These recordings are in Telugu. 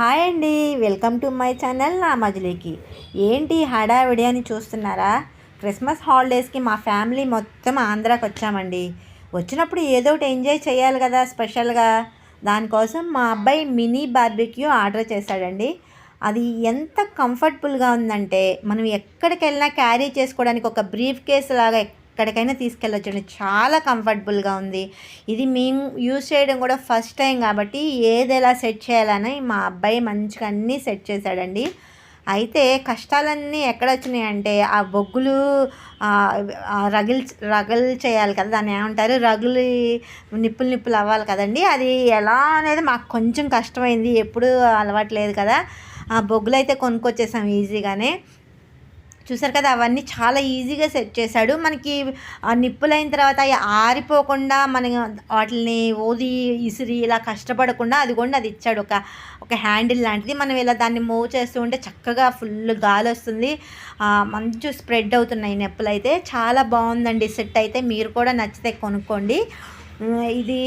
హాయ్ అండి. వెల్కమ్ టు మై ఛానల్ నా మజిలీకి ఏంటి హడావిడి అని చూస్తున్నారా? క్రిస్మస్ హాలిడేస్కి మా ఫ్యామిలీ మొత్తం ఆంధ్రాకి వచ్చామండి. వచ్చినప్పుడు ఏదో ఒకటి ఎంజాయ్ చేయాలి కదా స్పెషల్గా. దానికోసం మా అబ్బాయి మినీ బార్బిక్యూ ఆర్డర్ చేశాడండి. అది ఎంత కంఫర్టబుల్గా ఉందంటే మనం ఎక్కడికి వెళ్ళినా క్యారీ చేసుకోవడానికి ఒక బ్రీఫ్ కేస్ లాగా ఎక్కడికైనా తీసుకెళ్ళొచ్చండి చాలా కంఫర్టబుల్గా ఉంది. ఇది మేము యూజ్ చేయడం కూడా ఫస్ట్ టైం కాబట్టి ఏది ఎలా సెట్ చేయాలని మా అబ్బాయి మంచిగా అన్నీ సెట్ చేశాడండి. అయితే కష్టాలన్నీ ఎక్కడ వచ్చినాయి అంటే ఆ బొగ్గులు రగిల్ రగల్ చేయాలి కదా దాన్ని ఏమంటారు? రగులు నిప్పులు నిప్పులు అవ్వాలి కదండి. అది ఎలా అనేది మాకు కొంచెం కష్టమైంది. ఎప్పుడు అలవాట్లేదు కదా. ఆ బొగ్గులు అయితే కొనుక్కొచ్చేసాం ఈజీగానే. చూసారు కదా అవన్నీ చాలా ఈజీగా సెట్ చేశాడు. మనకి ఆ నిప్పులైన తర్వాత అవి ఆరిపోకుండా మన వాటిని ఓది ఇసిరి ఇలా కష్టపడకుండా అది కూడా అది ఇచ్చాడు. ఒక ఒక హ్యాండిల్ లాంటిది. మనం ఇలా దాన్ని మూవ్ చేస్తూ ఉంటే చక్కగా ఫుల్ గాలి వస్తుంది మంచి స్ప్రెడ్ అవుతున్నాయి నొప్పులు అయితే చాలా బాగుందండి సెట్ అయితే. మీరు కూడా నచ్చితే కొనుక్కోండి. ఇది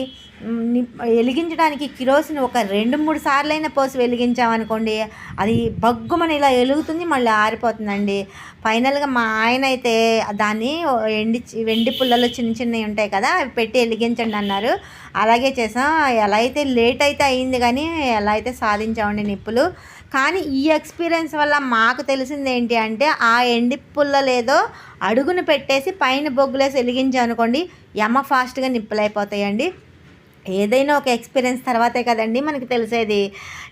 వెలిగించడానికి కిరోసిన్ ఒక రెండు మూడు సార్లైనా పోసి వెలిగించామనుకోండి అది బగ్గుమని ఇలా వెలుగుతుంది మళ్ళీ ఆరిపోతుందండి. ఫైనల్గా మా ఆయన అయితే దాన్ని ఎండి వెండి పుల్లలు చిన్న చిన్నవి ఉంటాయి కదా అవి పెట్టి వెలిగించండి అన్నారు. అలాగే చేసాం. ఎలా అయితే లేట్ అయితే అయింది కానీ ఎలా అయితే సాధించామండి నిప్పులు. కానీ ఈ ఎక్స్పీరియన్స్ వల్ల మాకు తెలిసింది ఏంటి అంటే ఆ ఎండి పుల్లలేదో అడుగును పెట్టేసి పైన బొగ్గులేసి వెలిగించామనుకోండి యమ ఫాస్ట్గా నిప్పులైపోతాయండి. ఏదైనా ఒక ఎక్స్పీరియన్స్ తర్వాతే కదండి మనకి తెలిసేది.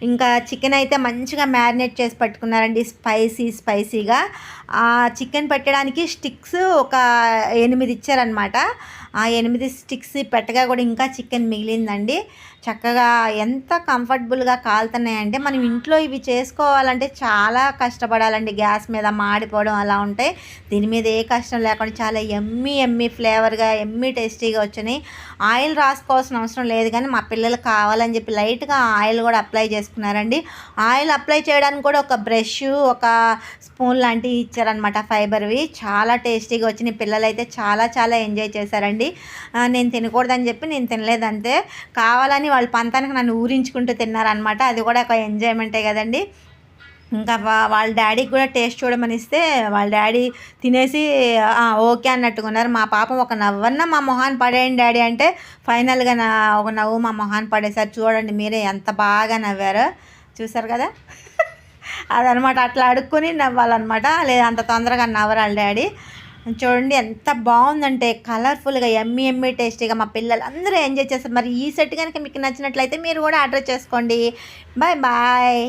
ఇంకా చికెన్ అయితే మంచిగా మ్యారినేట్ చేసి పట్టుకున్నారండి స్పైసీ స్పైసీగా ఆ చికెన్ పెట్టడానికి స్టిక్స్ ఒక ఎనిమిది ఇచ్చారనమాట ఆ ఎనిమిది స్టిక్స్ పెట్టగా కూడా ఇంకా చికెన్ మిగిలిందండి. చక్కగా ఎంత కంఫర్టబుల్గా కాలుతున్నాయంటే మనం ఇంట్లో ఇవి చేసుకోవాలంటే చాలా కష్టపడాలండి. గ్యాస్ మీద మాడిపోవడం అలా ఉంటాయి దీని మీద ఏ కష్టం లేకుండా చాలా ఎమ్మి ఎమ్మి ఫ్లేవర్గా ఎమ్మి టేస్టీగా వచ్చినాయి. ఆయిల్ రాసుకోవాల్సిన అవసరం లేదు కానీ మా పిల్లలు కావాలని చెప్పి లైట్గా ఆయిల్ కూడా అప్లై చేసుకున్నారండి. ఆయిల్ అప్లై చేయడానికి కూడా ఒక బ్రష్ ఒక స్పూన్ లాంటివి ఇచ్చారనమాట ఫైబర్వి. చాలా టేస్టీగా వచ్చినాయి. పిల్లలు అయితే చాలా చాలా ఎంజాయ్ చేశారండి. నేను తినకూడదని చెప్పి నేను తినలేదంతే. కావాలని వాళ్ళు పంతానికి నన్ను ఊరించుకుంటూ తిన్నారనమాట అది కూడా ఒక ఎంజాయ్మెంటే కదండి. ఇంకా వాళ్ళ డాడీకి కూడా టేస్ట్ చూడమని ఇస్తే వాళ్ళ డాడీ తినేసి ఓకే అన్నట్టుకున్నారు మా పాపం ఒక నవ్వన్న మా మొహాన్ని పడేయండి డాడీ అంటే ఫైనల్గా నా ఒక నవ్వు మా మొహాన్ని పడేసారు చూడండి మీరే ఎంత బాగా నవ్వారో. చూసారు కదా? అదనమాట అట్లా అడుక్కొని నవ్వాలన్నమాట. లేదా అంత తొందరగా నవ్వరు వాళ్ళ డాడీ. చూడండి ఎంత బాగుందంటే కలర్ఫుల్గా ఎమ్మి ఎమ్మి టేస్టీగా మా పిల్లలు అందరూ ఎంజాయ్ చేస్తారు. మరి ఈ సెట్ కనుక మీకు నచ్చినట్లయితే మీరు కూడా ఆర్డర్ చేసుకోండి. Bye bye